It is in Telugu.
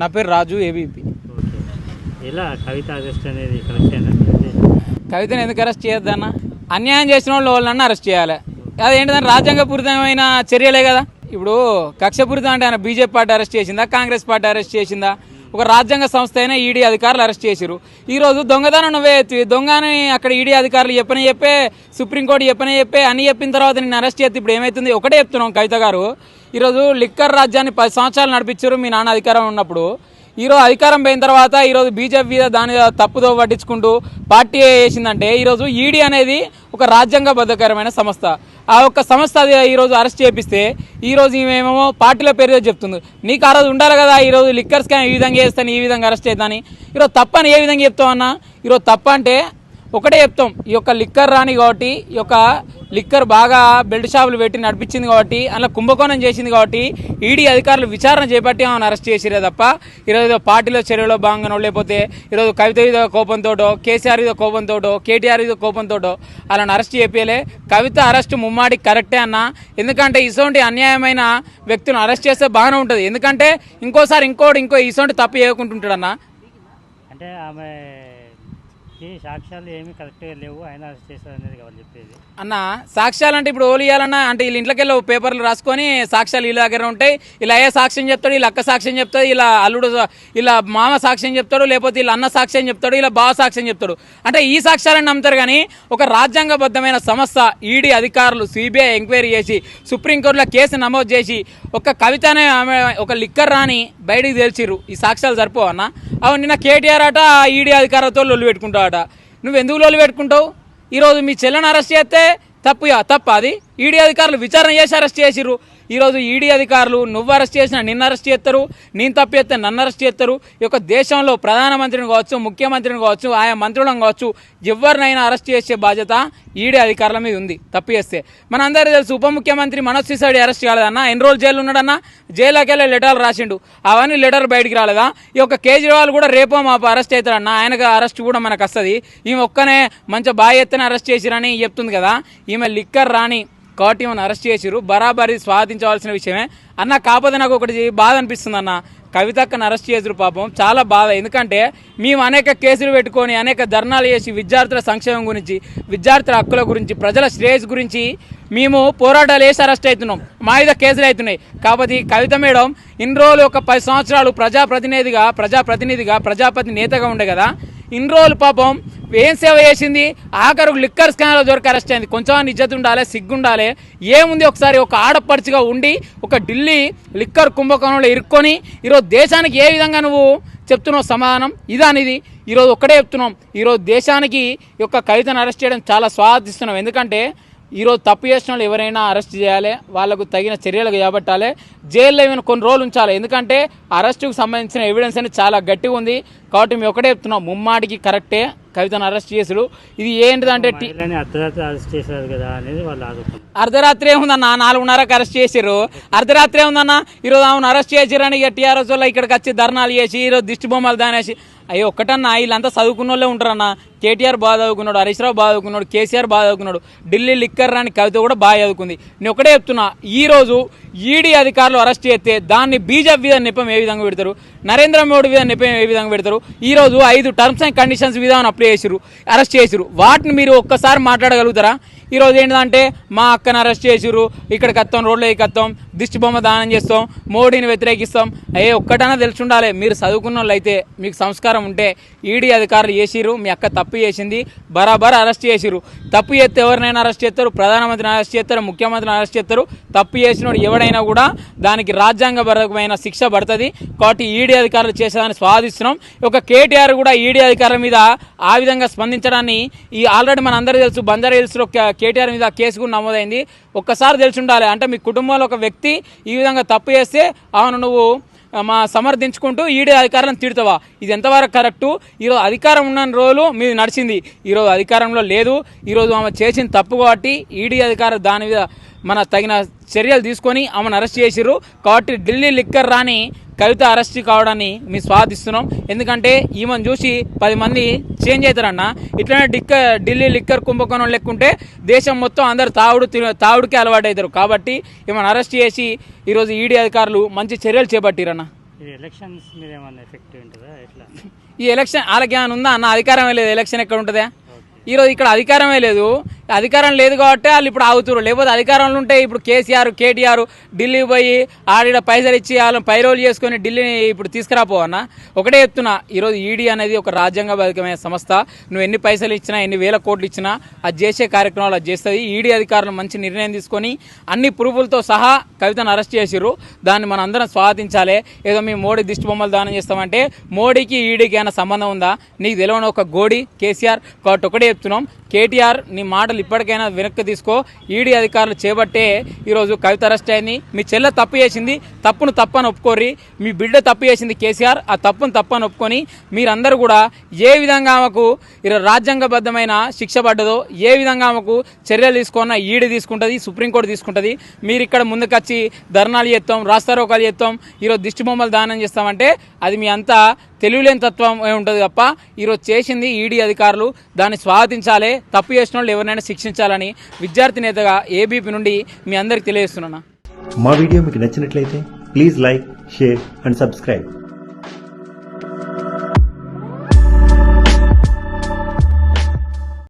నా పేరు రాజు ఏబీపీ ఎలా? కవిత అరెస్ట్ అనేది కరెక్ట్ కవితను ఎందుకు అరెస్ట్ చేయొద్దన్న అన్యాయం చేసిన వాళ్ళు వాళ్ళని అరెస్ట్ చేయాలి. అదేంటిదని రాజ్యాంగపూరితమైన చర్యలే కదా. ఇప్పుడు కక్షపూరితం అంటే ఆయన బీజేపీ పార్టీ అరెస్ట్ చేసిందా? కాంగ్రెస్ పార్టీ అరెస్ట్ చేసిందా? ఒక రాజ్యాంగ సంస్థ అయినా ఈడీ అధికారులు అరెస్ట్ చేసిరు ఈ రోజు దొంగతనం నువ్వే ఎత్తివి దొంగని అక్కడ ఈడీ అధికారులు చెప్పని చెప్పే సుప్రీంకోర్టు చెప్పని చెప్పే అని చెప్పిన తర్వాత నిన్ను అరెస్ట్ చేస్తే ఇప్పుడు ఏమవుతుంది ఒకటే చెప్తున్నాం కవిత గారు. ఈరోజు లిక్కర్ రాజ్యాన్ని పది సంవత్సరాలు నడిపించారు మీ నాన్న అధికారం ఉన్నప్పుడు. ఈరోజు అధికారం పోయిన తర్వాత ఈరోజు బీజేపీ దాని తప్పుదో పట్టించుకుంటూ పార్టీ వేసిందంటే ఈరోజు ఈడీ అనేది ఒక రాజ్యాంగబద్ధకరమైన సంస్థ. ఆ ఒక్క సంస్థ ఈరోజు అరెస్ట్ చేపిస్తే ఈరోజు ఈమెమో పార్టీల పేరు చెప్తుంది. నీకు ఆ రోజు ఉండాలి కదా ఈరోజు లిక్కర్ స్కామ్ ఈ విధంగా చేస్తాను ఈ విధంగా అరెస్ట్ అవుతాను ఈరోజు తప్పని ఏ విధంగా చెప్తావు అన్న? ఈరోజు తప్ప అంటే ఒకటే చెప్తాం ఈ యొక్క లిక్కర్ రాని కాబట్టి ఈ యొక్క లిక్కర్ బాగా బెల్ట్ షాపులు పెట్టి నడిపించింది కాబట్టి అందులో కుంభకోణం చేసింది కాబట్టి ఈడీ అధికారులు విచారణ చేపట్టి ఆమెను అరెస్ట్ చేసిరే తప్ప ఈరోజు పార్టీలో చర్యలో భాగంగానో లేకపోతే ఈరోజు కవిత మీద కోపంతోటో కేసీఆర్ మీద కోపంతోటో కేటీఆర్ మీద కోపంతోటో అలాని అరెస్ట్ చేపేలే కవిత అరెస్ట్ ముమ్మాడి కరెక్టే అన్న. ఎందుకంటే ఇటువంటి అన్యాయమైన వ్యక్తులను అరెస్ట్ చేస్తే బాగానే ఉంటుంది. ఎందుకంటే ఇంకోసారి ఇంకోటి ఇంకో ఇటువంటి తప్పు చేయకుంటుంటాడన్నా. అంటే దానికి సాక్ష్యాలు ఏమీ కరెక్ట్గా లేవు ఆయన అరెస్ట్ చేశారు అనేది వాళ్ళు చెప్పేది. అన్న సాక్ష్యాలు అంటే ఇప్పుడు ఓలు ఇవ్వాలన్నా అంటే వీళ్ళ ఇంట్లోకి వెళ్ళి పేపర్లు రాసుకొని సాక్ష్యాలు వీళ్ళ దగ్గర ఉంటాయి. ఇలా ఏ సాక్ష్యం చెప్తాడు వీళ్ళ అక్క సాక్ష్యం చెప్తాడు ఇలా అల్లుడు ఇలా మామ సాక్ష్యం చెప్తాడు లేకపోతే వీళ్ళ అన్న సాక్ష్యం చెప్తాడు ఇలా బావ సాక్ష్యం చెప్తాడు. అంటే ఈ సాక్ష్యాలను నమ్ముతారు కానీ ఒక రాజ్యాంగబద్ధమైన సంస్థ ఈడీ అధికారులు సిబిఐ ఎంక్వైరీ చేసి సుప్రీంకోర్టులో కేసు నమోదు చేసి ఒక కవితనే ఆమె ఒక లిక్కర్ రాని బయటికి తేల్చిర్రు. ఈ సాక్ష్యాలు సరిపోవన్నా అవును నిన్న కేటీఆర్ అట ఈడీ అధికారులతో లొల్లు పెట్టుకుంటాడు అట నువ్వు ఎందుకు లోలు పెట్టుకుంటావు? ఈరోజు మీ చెల్లెని అరెస్ట్ చేస్తే తప్పు తప్ప అది? ఈడీ అధికారులు విచారణ చేసి అరెస్ట్ చేసిర్రు. ఈరోజు ఈడీ అధికారులు నువ్వు అరెస్ట్ చేసినా నిన్ను అరెస్ట్ చేస్తారు నేను తప్పు చేస్తే నన్ను అరెస్ట్ చేస్తారు. ఈ యొక్క దేశంలో ప్రధానమంత్రిని కావచ్చు ముఖ్యమంత్రిని కావచ్చు ఆయా మంత్రులను కావచ్చు ఎవరినైనా అరెస్ట్ చేసే బాధ్యత ఈడీ అధికారుల మీద ఉంది తప్పు చేస్తే. మన అందరూ తెలుసు ఉప ముఖ్యమంత్రి మనోజ్ సిసాడి అరెస్ట్ కాలేదన్నా ఎన్ని రోజులు జైలు ఉన్నాడన్నా జైల్లోకి వెళ్ళి లెటర్లు రాసిండు. అవన్నీ లెటర్ బయటికి రాలేదా? ఈ యొక్క కేజ్రీవాల్ కూడా రేపో మాపు అరెస్ట్ అవుతాడన్నా ఆయనకు అరెస్ట్ కూడా మనకు వస్తుంది. ఈమె ఒక్కనే మంచి బాగా ఎత్తున అరెస్ట్ చేసిరని చెప్తుంది కదా. ఈమె లిక్కర్ రాని కాబట్టి ఈమెను అరెస్ట్ చేసిరు బరాబరి స్వాధించవలసిన విషయమే. అన్న కాకపోతే నాకు ఒకటి బాధ అనిపిస్తుంది అన్న. కవితక్కను అరెస్ట్ చేసిరు పాపం. చాలా బాధ. ఎందుకంటే మేము అనేక కేసులు పెట్టుకొని అనేక ధర్నాలు చేసి విద్యార్థుల సంక్షేమం గురించి విద్యార్థుల హక్కుల గురించి ప్రజల శ్రేయస్ గురించి మేము పోరాటాలు వేసి అరెస్ట్ అవుతున్నాం. మా మీద కేసులు అవుతున్నాయి. కాబట్టి కవిత మేడం ఇన్ని రోజులు ఒక పది సంవత్సరాలు ప్రజాప్రతినిధిగా ప్రజాప్రతినిధిగా ప్రజాపతి నేతగా ఉండే కదా. ఇన్ని రోజులు పాపం ఏం సేవ చేసింది? ఆఖరు లిక్కర్ స్కాన్లో దొరికి అరెస్ట్ అయింది. కొంచెం నిజత ఉండాలి సిగ్గుండాలి. ఏముంది ఒకసారి ఒక ఆడపడుచుగా ఉండి ఒక ఢిల్లీ లిక్కర్ కుంభకోణంలో ఇరుక్కొని ఈరోజు దేశానికి ఏ విధంగా నువ్వు చెప్తున్నావు సమాధానం? ఇదానిది ఈరోజు ఒక్కడే చెప్తున్నాం. ఈరోజు దేశానికి ఈ యొక్క కవితను అరెస్ట్ చేయడం చాలా స్వాగతిస్తున్నాం ఎందుకంటే ఈరోజు తప్పు చేసిన వాళ్ళు ఎవరైనా అరెస్ట్ చేయాలి వాళ్ళకు తగిన చర్యలు చేపట్టాలి జైల్లో ఏమైనా కొన్ని రోజులు ఉంచాలి. ఎందుకంటే అరెస్టుకు సంబంధించిన ఎవిడెన్స్ అనేది చాలా గట్టిగా ఉంది. కాబట్టి మేము ఒకటే చెప్తున్నాం ముమ్మాటికి కరెక్టే కవితను అరెస్ట్ చేసుడు. ఇది ఏంటిదంటే అర్ధరాత్రి అరెస్ట్ చేశారు కదా అనేది వాళ్ళు ఆరోపణ అర్ధరాత్రి ఏముందన్న? నాలుగున్నరకు అరెస్ట్ చేసిర్రు. అర్ధరాత్రి ఏముందన్న? ఈరోజు ఆమెను అరెస్ట్ చేసిరని ఇక టీఆర్ఎస్ వాళ్ళు ఇక్కడికి వచ్చి ధర్నాలు చేసి ఈరోజు దిష్టి బొమ్మలు దానేసి అయ్యో ఒక్కటన్నా వీళ్ళంతా చదువుకున్న వాళ్ళే ఉంటారన్న. కేటీఆర్ బాగా చదువుకున్నాడు హరీష్ రావు బాగా చదువుకున్నాడు కేసీఆర్ బాగా చదువుకున్నాడు ఢిల్లీ లిక్కర్ రాని కవిత కూడా బాగా చదువుకుంది. నేను ఒకటే చెప్తున్నా ఈరోజు ఈడీ అధికారులు అరెస్ట్ చేస్తే దాన్ని బీజేపీ మీద నిపం ఏ విధంగా పెడతారు? నరేంద్ర మోడీ మీద నిపం ఏ విధంగా పెడతారు? ఈరోజు ఐదు టర్మ్స్ అండ్ కండిషన్స్ విధానం అప్లై చేసిరు అరెస్ట్ చేసిరు వాటిని మీరు ఒక్కసారి మాట్లాడగలుగుతారా? ఈరోజు ఏంటంటే మా అక్కను అరెస్ట్ చేసిరు ఇక్కడికి వస్తాం రోడ్లో ఎక్కిస్తాం దిష్టి బొమ్మ దానం చేస్తాం మోడీని వ్యతిరేకిస్తాం. అయ్యే ఒక్కటైనా తెలిసి ఉండాలి మీరు చదువుకున్న వాళ్ళు మీకు సంస్కారం ఉంటే ఈడీ అధికారులు చేసిరు మీ అక్క తప్పు చేసింది బరాబర్ అరెస్ట్ చేసిరు తప్పు చేస్తే ఎవరినైనా అరెస్ట్ చేస్తారు ప్రధానమంత్రిని అరెస్ట్ చేస్తారు ముఖ్యమంత్రిని అరెస్ట్ చేస్తారు. తప్పు చేసినోడు ఎవడైనా కూడా దానికి రాజ్యాంగపరమైన శిక్ష పడుతుంది. కాబట్టి ఈడీ అధికారులు చేసేదాన్ని స్వాదిస్తున్నాం ఒక కేటీఆర్ కూడా ఈడీ అధికారుల మీద ఆ విధంగా స్పందించడాన్ని ఈ ఆల్రెడీ మన అందరూ తెలుసు బంజారా హిల్స్లో కేటీఆర్ మీద కేసు కూడా నమోదైంది. ఒక్కసారి తెలిసి ఉండాలి అంటే మీ కుటుంబంలో ఒక వ్యక్తి ఈ విధంగా తప్పు చేస్తే అవును నువ్వు మా సమర్థించుకుంటూ ఈడీ అధికారులను తిడతావా? ఇది ఎంతవరకు కరెక్టు? ఈరోజు అధికారం ఉన్న రోజులు మీరు నడిచింది. ఈరోజు అధికారంలో లేదు. ఈరోజు ఆమె చేసిన తప్పు కాబట్టి ఈడీ అధికారం దాని మీద మన తగిన చర్యలు తీసుకొని ఆమెను అరెస్ట్ చేసిర్రు. కాబట్టి ఢిల్లీ లిక్కర్ రాని కవిత అరెస్ట్ కావడాన్ని మేము స్వాదిస్తున్నాం ఎందుకంటే ఈమెను చూసి పది మంది చేంజ్ అవుతారన్న. ఇట్లనే డిక్క ఢిల్లీ లిక్కర్ కుంభకోణం లెక్కుంటే దేశం మొత్తం అందరు తాగుడు తి- తాగుడుకే అలవాటు అవుతారు కాబట్టి ఈమెను అరెస్ట్ చేసి ఈరోజు ఈడీ అధికారులు మంచి చర్యలు చేపట్టిరన్న. ఇది ఎలక్షన్స్ మీద ఏమన్నా ఎఫెక్ట్ ఉంటుందా? ఎట్లా? ఈ ఎలక్షన్ వాళ్ళకి ఏమైనా ఉందా అన్న? అధికారమే లేదు. ఎలక్షన్ ఎక్కడ ఉంటుందా? ఈరోజు ఇక్కడ అధికారమే లేదు. అధికారం లేదు కాబట్టి వాళ్ళు ఇప్పుడు ఆగుతున్నారు లేకపోతే అధికారంలో ఉంటే ఇప్పుడు కేసీఆర్ కేటీఆర్ ఢిల్లీ పోయి ఆడిడ పైసలు ఇచ్చి వాళ్ళని పైరోలు చేసుకొని ఢిల్లీని ఇప్పుడు తీసుకురాపోవన్న ఒకటే చెప్తున్నా ఈరోజు ఈడీ అనేది ఒక రాజ్యాంగబద్ధమైన సంస్థ. నువ్వు ఎన్ని పైసలు ఇచ్చినా ఎన్ని వేల కోట్లు ఇచ్చినా అది చేసే కార్యక్రమాలు అది చేస్తుంది. ఈడీ అధికారులు మంచి నిర్ణయం తీసుకొని అన్ని ప్రూఫులతో సహా కవితను అరెస్ట్ చేసిర్రు. దాన్ని మనం అందరం స్వాగతించాలి ఏదో మేము మోడీ దిష్టి బొమ్మలు దానం చేస్తామంటే మోడీకి ఈడీకి ఏమైనా సంబంధం ఉందా? నీకు తెలియని ఒక గోడి కేసీఆర్. కాబట్టి ఒకటే చెప్తున్నాం. కేటీఆర్ నీ మాటలు ఇప్పటికైనా వెనక్కి తీసుకో. ఈడీ అధికారులు చేపట్టే ఈరోజు కవిత అరెస్ట్ అయింది. మీ చెల్ల తప్పు చేసింది. తప్పును తప్పని ఒప్పుకోర్రి. మీ బిడ్డ తప్పు చేసింది కేసీఆర్. ఆ తప్పును తప్పని ఒప్పుకొని మీరందరూ కూడా ఏ విధంగా ఆమెకు ఈరోజు రాజ్యాంగబద్ధమైన శిక్ష పడ్డదో ఏ విధంగా ఆమెకు చర్యలు తీసుకున్న ఈడీ తీసుకుంటుంది సుప్రీంకోర్టు తీసుకుంటుంది. మీరు ఇక్కడ ముందుకొచ్చి ధర్నాలు చేస్తాం రాస్తారోకాలు చేస్తాం ఈరోజు దిష్టి బొమ్మలు దానం చేస్తామంటే అది మీ అంతా తెలివిలేని తత్వం ఉంటుంది తప్ప ఈరోజు చేసింది ఈడీ అధికారులు దాన్ని స్వాగతించాలి తప్పు చేసిన వాళ్ళు ఎవరినైనా శిక్షించాలని విద్యార్థి నేతగా ఏబీపీ నుండి మీ అందరికి తెలియజేస్తున్నాను మా వీడియో మీకు నచ్చినట్లయితే please like share and subscribe.